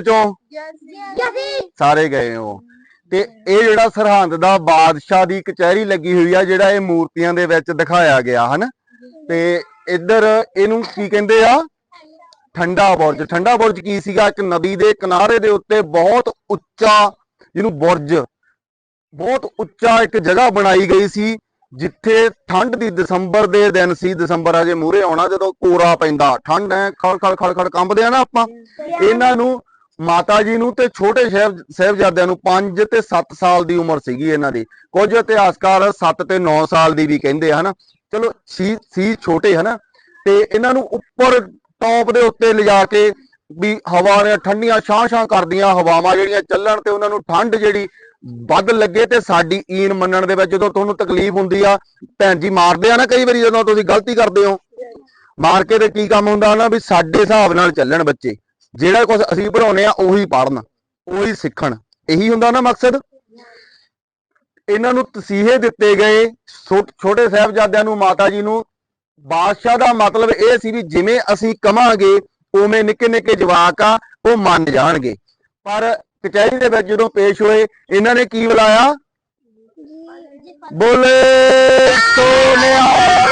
ਤੁਹਾਡੇ ਚੋਂ? ਸਾਰੇ ਗਏ ਹੋ। ਤੇ ਇਹ ਜਿਹੜਾ ਸਰਹੰਦ ਦਾ ਬਾਦਸ਼ਾਹ ਦੀ ਕਚਹਿਰੀ ਲੱਗੀ ਹੋਈ ਆ ਜਿਹੜਾ ਇਹ ਮੂਰਤੀਆਂ ਦੇ ਵਿੱਚ ਦਿਖਾਇਆ ਗਿਆ ਹਨ? ਤੇ ਇੱਧਰ ਇਹਨੂੰ ਕੀ ਕਹਿੰਦੇ ਆ? ਠੰਡਾ ਬੁਰਜ। ਠੰਡਾ ਬੁਰਜ ਕੀ ਸੀਗਾ? ਇੱਕ ਨਦੀ ਦੇ ਕਿਨਾਰੇ ਦੇ ਉੱਤੇ ਬਹੁਤ ਉੱਚਾ ਜਿਹਨੂੰ ਬੁਰਜ ਬਹੁਤ ਉੱਚਾ ਇੱਕ ਜਗ੍ਹਾ ਬਣਾਈ ਗਈ ਸੀ ਜਿੱਥੇ ਠੰਡ ਦੀ ਦਸੰਬਰ ਦੇ ਦਿਨ ਸੀ। ਦਸੰਬਰ ਅਜੇ ਮੂਰੇ ਆਉਣਾ ਜਦੋਂ ਕੋਰਾ ਪੈਂਦਾ। ਠੰਡ ਐ ਖੜ ਖੜ ਖੜ ਖੜ ਕੰਬਦੇ ਆ ਨਾ ਆਪਾਂ। ਇਹਨਾਂ ਨੂੰ ਮਾਤਾ ਜੀ ਨੂੰ ਤੇ ਛੋਟੇ ਸਾਹਿਬ, ਸਾਹਿਬਜ਼ਾਦਿਆਂ ਨੂੰ 5 ਤੇ 7 ਸਾਲ ਦੀ ਉਮਰ ਸੀਗੀ ਇਹਨਾਂ ਦੀ। ਕੁਝ ਇਤਿਹਾਸਕਾਰ 7 ਤੇ 9 ਸਾਲ ਦੀ ਵੀ ਕਹਿੰਦੇ ਆ ਚਲੋ, ਸੀ ਸੀ ਛੋਟੇ ਹਨਾ ਤੇ ਇਹਨਾਂ ਨੂੰ ਉੱਪਰ ਟੌਪ ਦੇ ਉੱਤੇ ਲਿਜਾ ਕੇ ਵੀ ਹਵਾ ਨੇ ਠੰਡੀਆਂ ਛਾਂ ਛਾਂ ਕਰਦੀਆਂ, ਹਵਾਵਾਂ ਜਿਹੜੀਆਂ ਚੱਲਣ ਤੇ ਉਹਨਾਂ ਨੂੰ ਠੰਡ ਜਿਹੜੀ ਵੱਧ ਲੱਗੇ ਤੇ ਸਾਡੀ ਈਨ ਮੰਨਣ ਦੇ ਵਿੱਚ ਜਦੋਂ ਤੁਹਾਨੂੰ ਤਕਲੀਫ ਹੁੰਦੀ ਆ, ਭੈਣ ਜੀ ਮਾਰਦੇ ਆ ਨਾ ਕਈ ਵਾਰੀ ਜਦੋਂ ਤੁਸੀਂ ਗਲਤੀ ਕਰਦੇ ਹੋ। ਮਾਰ ਕੇ ਤੇ ਕੀ ਕੰਮ ਹੁੰਦਾ ਨਾ ਵੀ ਸਾਡੇ ਹਿਸਾਬ ਨਾਲ ਚੱਲਣ ਬੱਚੇ। ਜਿਹੜਾ ਕੁਝ ਅਸੀਂ ਪੜਾਉਨੇ ਆ ਉਹੀ ਪੜਨ ਉਹੀ ਸਿੱਖਣ ਇਹੀ ਹੁੰਦਾ ਨਾ ਮਕਸਦ ਇਹਨਾਂ ਨੂੰ ਤਸੀਹੇ ਦਿੱਤੇ ਗਏ ਛੋਟੇ ਸਾਹਿਬਜ਼ਾਦਿਆਂ ਨੂੰ ਮਾਤਾ ਜੀ ਨੂੰ ਬਾਦਸ਼ਾਹ ਦਾ ਮਤਲਬ ਇਹ ਸੀ ਵੀ ਜਿਵੇਂ ਅਸੀਂ ਕਵਾਂਗੇ ਉਵੇਂ ਨਿੱਕੇ ਨਿੱਕੇ ਜਵਾਕ ਆ ਉਹ ਮੰਨ ਜਾਣਗੇ ਪਰ ਕਚਹਿਰੀ ਦੇ ਵਿੱਚ ਜਦੋਂ ਪੇਸ਼ ਹੋਏ ਇਹਨਾਂ ਨੇ ਕੀ ਬੁਲਾਇਆ ਬੋਲੇ ਸੋਨਿਹਾਲ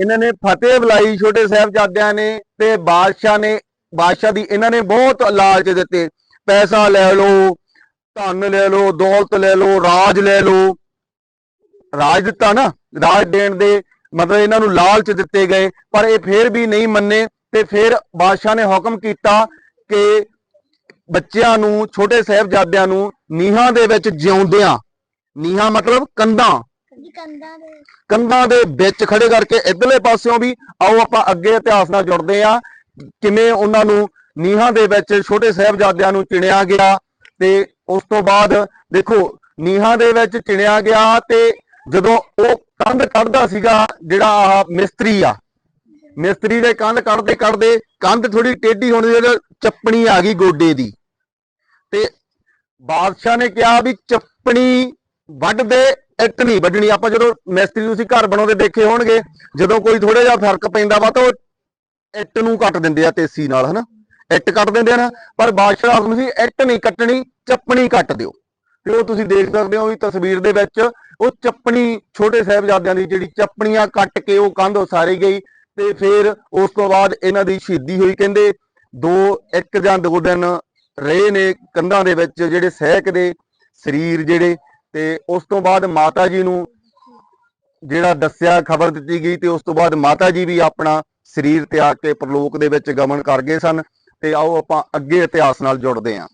ਇਹਨਾਂ ਨੇ ਫਤਿਹ ਬੁਲਾਈ, ਛੋਟੇ ਸਾਹਿਬਜ਼ਾਦਿਆਂ ਨੇ ਤੇ ਬਾਦਸ਼ਾਹ ਨੇ, ਬਾਦਸ਼ਾਹ ਦੀ ਇਹਨਾਂ ਨੇ ਬਹੁਤ ਲਾਲਚ ਦਿੱਤੇ। ਪੈਸਾ ਲੈ ਲਓ, ਧਨ ਲੈ ਲਓ, ਦੌਲਤ ਲੈ ਲਓ, ਰਾਜ ਲੈ ਲਓ। ਰਾਜ ਦਿੱਤਾ ਨਾ, ਰਾਜ ਦੇਣ ਦੇ ਮਤਲਬ ਇਹਨਾਂ ਨੂੰ ਲਾਲਚ ਦਿੱਤੇ ਗਏ, ਪਰ ਇਹ ਫੇਰ ਵੀ ਨਹੀਂ ਮੰਨੇ ਤੇ ਫਿਰ ਬਾਦਸ਼ਾਹ ਨੇ ਹੁਕਮ ਕੀਤਾ ਕਿ ਬੱਚਿਆਂ ਨੂੰ, ਛੋਟੇ ਸਾਹਿਬਜ਼ਾਦਿਆਂ ਨੂੰ ਨੀਹਾਂ ਦੇ ਵਿੱਚ ਜਿਉਂਦਿਆਂ, ਨੀਹਾਂ ਮਤਲਬ ਕੰਧਾਂ ਕੰਧਾਂ ਦੇ। ਵਿੱਚ ਖੜੇ ਕਰਕੇ ਇਧਰਲੇ ਪਾਸਿਓਂ ਵੀ ਆਓ ਆਪਾਂ ਅੱਗੇ ਇਤਿਹਾਸ ਨਾਲ ਜੁੜਦੇ ਆ ਕਿਵੇਂ ਉਹਨਾਂ ਨੂੰ ਨੀਹਾਂ ਦੇ ਵਿੱਚ ਛੋਟੇ ਸਾਹਿਬਜ਼ਾਦਿਆਂ ਨੂੰ ਚਿਣਿਆ ਗਿਆ ਤੇ ਉਸ ਤੋਂ ਬਾਅਦ ਦੇਖੋ, ਨੀਹਾਂ ਦੇ ਵਿੱਚ ਚਿਣਿਆ ਗਿਆ ਤੇ ਜਦੋਂ ਉਹ ਕੰਧ ਕੱਢਦਾ ਸੀਗਾ, ਜਿਹੜਾ ਆਹ ਮਿਸਤਰੀ ਆ, ਮਿਸਤਰੀ ਦੇ ਕੰਧ ਕੱਢਦੇ ਕੱਢਦੇ ਕੰਧ ਥੋੜੀ ਟੇਢੀ ਹੋਣੀ ਜਿਹੜੀ ਚੱਪਣੀ ਆ ਗਈ ਗੋਡੇ ਦੀ। ਤੇ ਬਾਦਸ਼ਾਹ ਨੇ ਕਿਹਾ ਵੀ ਚੱਪਣੀ ਵੱਢ ਦੇ ਇੱਟ ਨਹੀਂ ਵੱਢਣੀ, ਆਪਾਂ ਜਦੋਂ ਮਿਸਤਰੀ ਤੁਸੀਂ ਘਰ ਬਣਾਉਂਦੇ ਦੇਖੇ ਹੋਣਗੇ, ਜਦੋਂ ਕੋਈ ਥੋੜਾ ਜਿਹਾ ਫ਼ਰਕ ਪੈਂਦਾ ਵਾ ਤਾਂ ਉਹ ਇੱਟ ਨੂੰ ਕੱਟ ਦਿੰਦੇ ਆ ਤੇਸੀ ਨਾਲ, ਹਨਾ? ਇੱਟ ਕੱਟ ਦਿੰਦੇ ਆ ਨਾ, ਪਰ ਬਾਦਸ਼ਾਹ ਦਾ ਹੁਕਮ ਸੀ ਇੱਟ ਨਹੀਂ ਕੱਟਣੀ, ਚੱਪਣੀ ਕੱਟ ਦਿਓ। ਤੇ ਉਹ ਤੁਸੀਂ ਦੇਖ ਸਕਦੇ ਹੋ ਵੀ ਤਸਵੀਰ ਦੇ ਵਿੱਚ ਉਹ ਚੱਪਣੀ ਛੋਟੇ ਸਾਹਿਬਜ਼ਾਦਿਆਂ ਦੀ ਜਿਹੜੀ ਚੱਪਣੀਆਂ ਕੱਟ ਕੇ ਉਹ ਕੰਧ ਉਸਾਰੀ ਗਈ ਤੇ ਫਿਰ ਉਸ ਤੋਂ ਬਾਅਦ ਇਹਨਾਂ ਦੀ ਸ਼ਹੀਦੀ ਹੋਈ। ਕਹਿੰਦੇ ਦੋ, ਇੱਕ ਜਾਂ ਦੋ ਦਿਨ ਰਹੇ ਨੇ ਕੰਧਾਂ ਦੇ ਵਿੱਚ ਜਿਹੜੇ ਸਹਿਕ ਦੇ ਸਰੀਰ ਜਿਹੜੇ ਤੇ ਉਸ ਤੋਂ ਬਾਅਦ ਮਾਤਾ ਜੀ ਨੂੰ ਜਿਹੜਾ ਦੱਸਿਆ, ਖਬਰ ਦਿੱਤੀ ਗਈ ਤੇ ਉਸ ਤੋਂ ਬਾਅਦ ਮਾਤਾ ਜੀ ਵੀ ਆਪਣਾ ਸਰੀਰ ਤਿਆਗ ਕੇ ਪ੍ਰਲੋਕ ਦੇ ਵਿੱਚ ਗਮਨ ਕਰ ਗਏ ਸਨ ਤੇ ਆਓ ਆਪਾਂ ਅੱਗੇ ਇਤਿਹਾਸ ਨਾਲ ਜੁੜਦੇ ਹਾਂ।